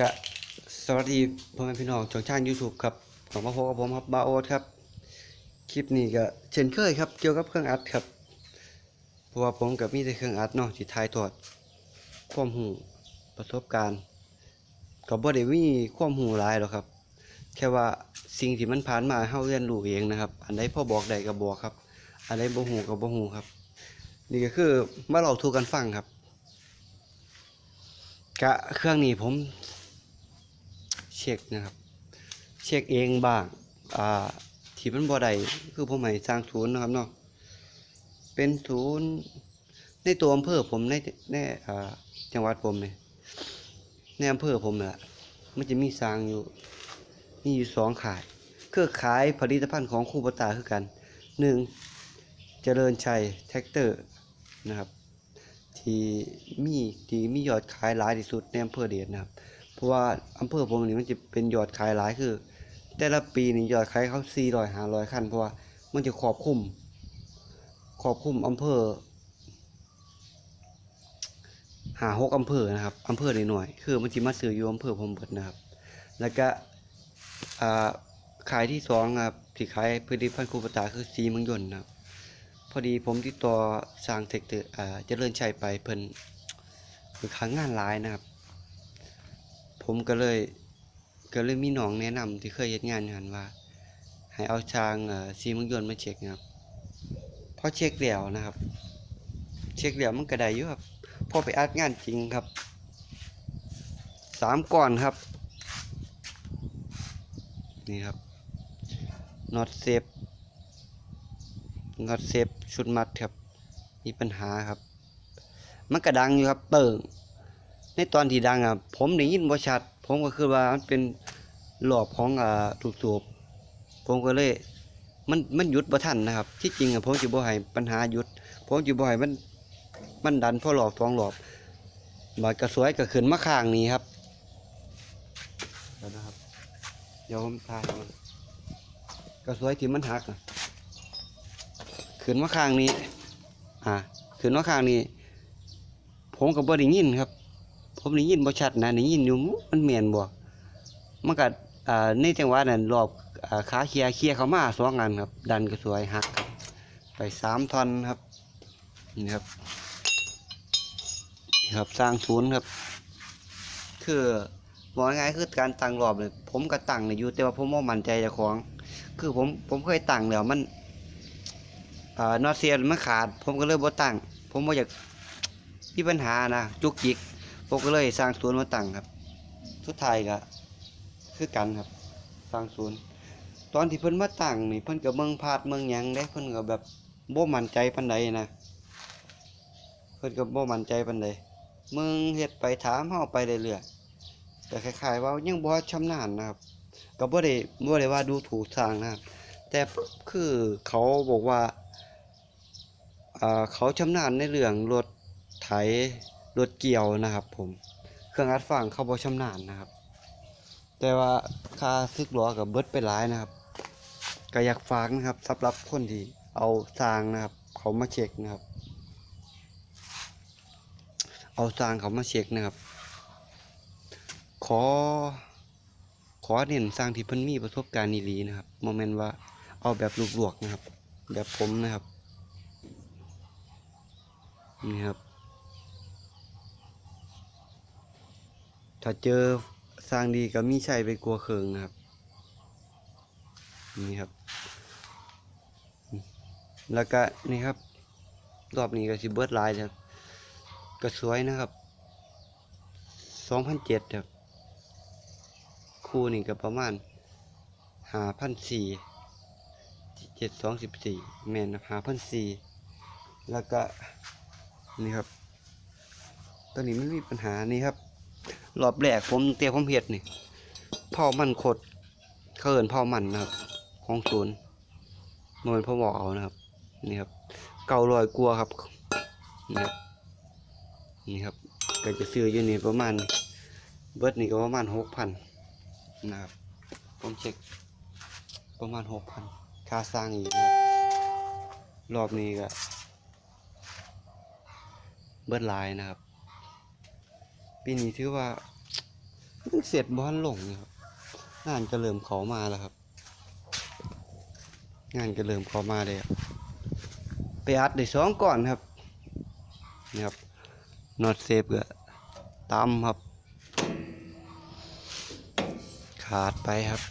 กะสวัสดีพ่อแม่พี่น้องช่องช่าง YouTube ครับของมาพบกับผมครับบาโอครับ คลิปนี้ก็เช่นเคยครับ เกี่ยวกับเครื่องอัดครับ เพราะว่าผมกับมีแต่เครื่องอัดเนาะที่ถ่ายทอด ความรู้ประสบการณ์ก็บ่ได้มีความรู้หลายหรอกครับ แค่ว่าสิ่งที่มันผ่านมาให้เฮาเรียนรู้เองนะครับ อันใดพ่อบอกได้ก็บอกครับ อันใดบ่ฮู้ก็บ่ฮู้ครับ นี่ก็คือมาเล่าสู่กันฟังครับกะเครื่องนี้ผม เช็คนะครับ เช็คเองบ้างอ่าที่มันบ่ได้คือผมให้สร้างศูนย์นะครับเนาะเป็นศูนย์ในตัวอำเภอผมในในอ่าจังหวัดผมเนี่ยในอำเภอผมน่ะมันจะมีสร้างอยู่มีอยู่สองขาย เครือขายผลิตภัณฑ์ของครูปตาคือกันหนึ่งเจริญชัยแท็กเตอร์นะครับ ที่มีที่มียอดขายหลายที่สุดในอำเภอเดชนะครับ เพราะว่าอำเภอผมนี่มันจะเป็นยอดขายหลายคือ แต่ละปีนี่ยอดขายเขา400 500คันเพราะว่ามันจะครอบคุมครอบคุมอำเภอหาหกอำเภอนะครับอำเภอหน่อยๆคือมันสิมาซื้ออยู่อำเภอผมเบิดนะครับ แล้วก็ขายที่สองครับที่ขายผลิตภัณฑ์คูปตาคือสีเมืองยนต์นะครับพอดีผมติดต่อสร้างเทคเตอร์เจริญชัยไปเพิ่นเพิ่นค้างงานหลายนะครับ ผมก็เลยก็เลยมีน้องแนะนำที่เคยเฮ็ดงานหันว่า ให้เอาทางเอ่อสีมืองยนมาเช็คนะครับพอเช็คแล้วนะครับ เช็คแล้วมันก็ได้อยู่ครับพอไปอัดงานจริงครับสามก้อนครับ นี่ครับน็อตเซฟน็อตเซฟชุดมัดครับ มีปัญหาครับ มันก็ดังอยู่ครับ เติ่ง ในตอนที่ดังอะผมได้ยินบ่ชัด ผมก็คือว่ามันเป็นหลอบของอ่าถูกสูบผมก็เลยมันมันหยุดบ่ทันนะครับ ที่จริงอะผมสิบ่ให้ปัญหาหยุด ผมสิบ่ให้มันมันดันพอหลอบสองหลอบบาดกระสวยก็ขึ้นมาข้างนี้ครับเดี๋ยวนะครับเดี๋ยวผมถ่ายมันกระสวยที่มันหักขึ้นมาข้างนี้ อ่าขึ้นมาข้างนี้ ผมก็บ่ได้ยินครับ ผมได้ยินบ่ชัดนะได้ยินอยู่มันแม่นบ่มันก็อ่าในจังหวะนั้นรอบอ่าขาเคลียร์เคลียร์เข้ามาสองอันครับ ดันกระสวยหักครับไปสามท่อนครับนี่ครับนี่ครับสร้างศูนย์ครับ คือบอกง่ายๆคือการตั้งรอบเลยผมก็ตั้งได้อยู่แต่ว่าผมบ่มั่นใจเจ้าของ คือผมผมเคยตั้งแล้วมันอ่านอตเซียนมันขาด ผมก็เลยบ่ตั้งผมบ่อยากมีปัญหานะจุกจิก ผมก็เลยสร้างศูนย์มาตั้งครับ สุดท้ายก็คือกันครับ สร้างศูนย์ตอนที่เพิ่นมาตั้งนี่เพิ่นก็เมืองพาดเมืองหยังได้เพิ่นก็แบบบ่มั่นใจปานใดนะเพิ่นก็บ่มั่นใจปานใดเมืองเฮ็ดไปถามเฮาไปเรื่อยๆแต่คล้ายๆว่ายังบ่ชำนาญนะครับก็บ่ได้บ่ได้ว่าดูถูกทางนะครับแต่คือเขาบอกว่าอ่าเขาชำนาญในเรื่องรถไถ รถเกี่ยวนะครับผมเครื่องอัดฟังเข้าบ่ชำนาญนะครับ แต่ว่าค่าซึกล้อกับเบิดไปหลายนะครับก็อยากฝากนะครับสำหรับคนที่เอาสางนะครับ เขามาเช็คนะครับ เอาสางเขามาเช็คนะครับ ขอ ขอเน้นสร้างที่เพิ่นมีประสบการณ์อีหลีนะครับโมเมนต์ว่าเอาแบบลวกๆนะครับ แบบผมนะครับนี่ครับ ถ้าเจอสร้างดีก็มีใช่ไปกลัวเคืองนะครับ นี่ครับ แล้วก็นี่ครับ รอบนี้ก็สิเบิร์ดไลน์ครับก็สวยนะครับสองพันเจ็ดครับ คู่นี่ก็ประมาณหาพันสี่เจ็ดสองสิบสี่แมนหาพันสี่แล้วก็นี่ครับตัวนี้ไม่มีปัญหานี่ครับ รอบแรกผมเตรียมผมเห็ดนี่เผามันขดเขินเผามันนะครับ ของศูนย์นเป็นพ่อบอกเอานะครับนี่ครับ เก่าลอยกลัวครับนี่ครับนี่ครับก็จะซื้ออยู่นี่ประมาณ เบิร์ดนี่ก็ประมาณหกพันนะครับผมเช็คประมาณหกพันค่าสร้างอีกนะครับรอบนี้ก็เบิดลายนะครับ ปีนี้ถือว่าเสร็จบ้านลงนี่ครับงานก็เริ่มเขามาแล้วครับ งานก็เริ่มเขามาเลยครับไปอัดได้สองก่อนครับนี่ครับนอตเซฟก็ตำครับ ขาดไปครับ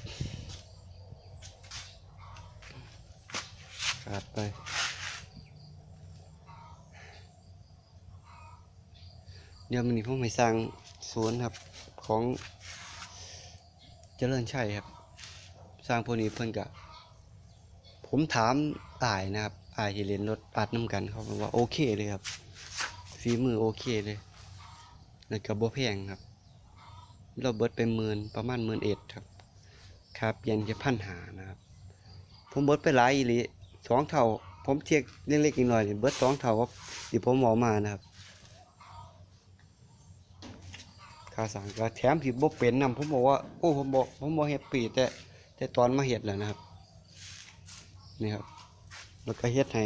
ขาดไป เดี๋ยวมันนี้ผมไปสร้างสวนครับของเจริญชัยครับ สร้างพวกนี้เพิ่นกะผมถามอายนะครับอายที่เรียนรถอัดน้ำกันเขาบอกว่าโอเคเลยครับฝีมือโอเคเลยแล้วก็บ่แพงครับ เราเบิดไปหมื่นประมาณหมื่นเอ็ดครับ ครับเปลี่ยนแค่พันหานะครับ ผมเบิดไปหลายอีหลีสองเท่า ผมเทียกเล็กๆน้อยๆนี่เบิดสองเท่ากับที่ผมเอมานะครับ ค่าสังก็แถมที่บ่เป็นนํผมบอกว่าโอ้ผมบอกผมบ่เฮ็ดปีแต่แต่ตอนมาเฮ็ดแล้วนะครับนี่ครับ แล้วก็เฮ็ดให้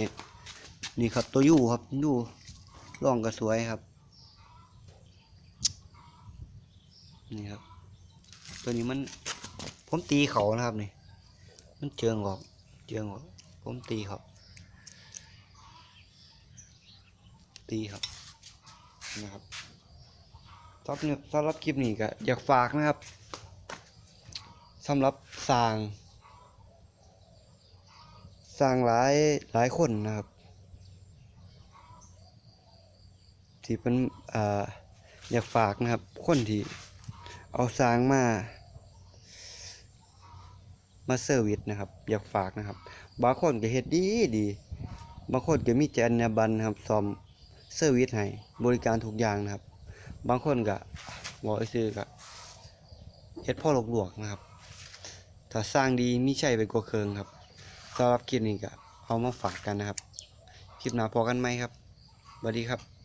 นี่ครับตัวยู่ครับยู่ร่องก็สวยครับ นี่ครับ ตัวนี้มันผมตีเขานะครับนี่ มันเจิงออกเจิงออกผมตีครับ ตีครับนะครับ สำหรับสำหรับคลิปนี้ก็อยากฝากนะครับสำหรับสร้าง สร้างหลายหลายคนนะครับ ที่เป็นอ่าอยากฝากนะครับ คนที่เอาสร้างมา มาเซอร์วิสนะครับ อยากฝากนะครับ บางคนก็เฮ็ดดีดีบางคนก็มีจรรยาบรรณนะครับซ่อมเซอร์วิสให้บริการทุกอย่างนะครับ บางคนก็บอกซื้อก็เฮ็ดพ่อหลงหลวกนะครับ ถ้าสร้างดีมิใช่ไปกว่าเคืองครับสำหรับคลิปนี้ก็เอามาฝากกันนะครับ คลิปหน้าพอกันไหมครับสวัสดีครับ